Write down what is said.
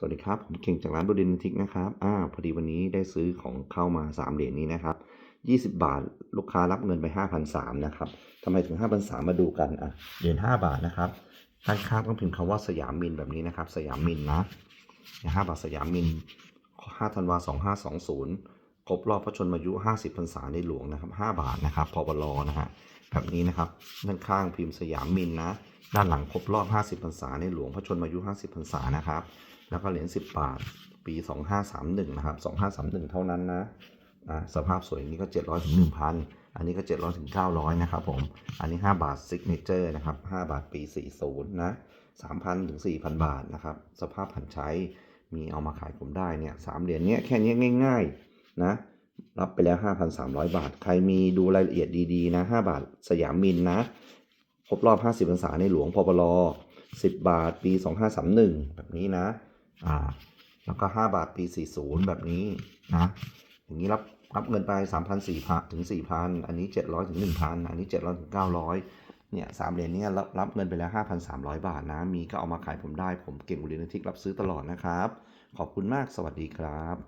สวัสดีครับ ผมเก่งจากร้านบดินทิกนะครับอ่าพอดีวันนี้ได้ซื้อของเข้ามา 3 เหรียญนี้นะครับ 20 บาทลูกค้ารับเงินไป 5,300นะครับทำไมถึง 5,300 มาดูกันอะเหรียญ5บาทนะครับด้านข้างต้องพิมพ์คำว่าสยามมินแบบนี้นะครับ สยามมินนะเนี่ย5บาทสยามมิน5ธันวา2520 ครบรอบพระชนมายุ 50พรรษาในหลวงนะครับ 5 บาทนะครับพบลนะฮะแบบนี้นะครับด้านข้างพิมพ์สยามมินนะ ด้านหลังครบรอบ 50พรรษาในหลวงพระชนมายุ 50พรรษานะครับ แล้วก็เหรียญ10 บาท ปี 2531 นะครับ 2531 เท่านั้นนะนะสภาพสวยอย่างนี้ก็ 700ถึง1,000 อันนี้ก็ 700ถึง900 นะครับผม อันนี้ 5 บาทซิกเนเจอร์นะครับ 5 บาทปี 40 นะ 3,000ถึง4,000 บาทนะครับ สภาพผันใช้มีเอามาขายผมได้เนี่ยสามเหรียญเนี้ยแค่นี้ง่าย ๆ นะ รับไปแล้ว 5,300 บาท ใครมีดูรายละเอียดดีๆ นะ 5 บาทสยามมินนะ ครบรอบ 50พรรษาในหลวงพบล10 บาทปี 2531 แบบนี้นะ อ่า แล้วก็ 5 บาทปี 40 แบบนี้นะ อย่างนี้รับรับเงินไป 3,000 4,000ถึง 4,000 อันนี้ 700ถึง1,000 อันนี้ 700ถึง900 เนี่ยสามเหรียญเนี้รับรับเงินไปแล้ว 5,300 บาทนะ มีก็เอามาขายผมได้ ผมเก่งบุรีนทิกรับซื้อตลอดนะครับ ขอบคุณมาก สวัสดีครับ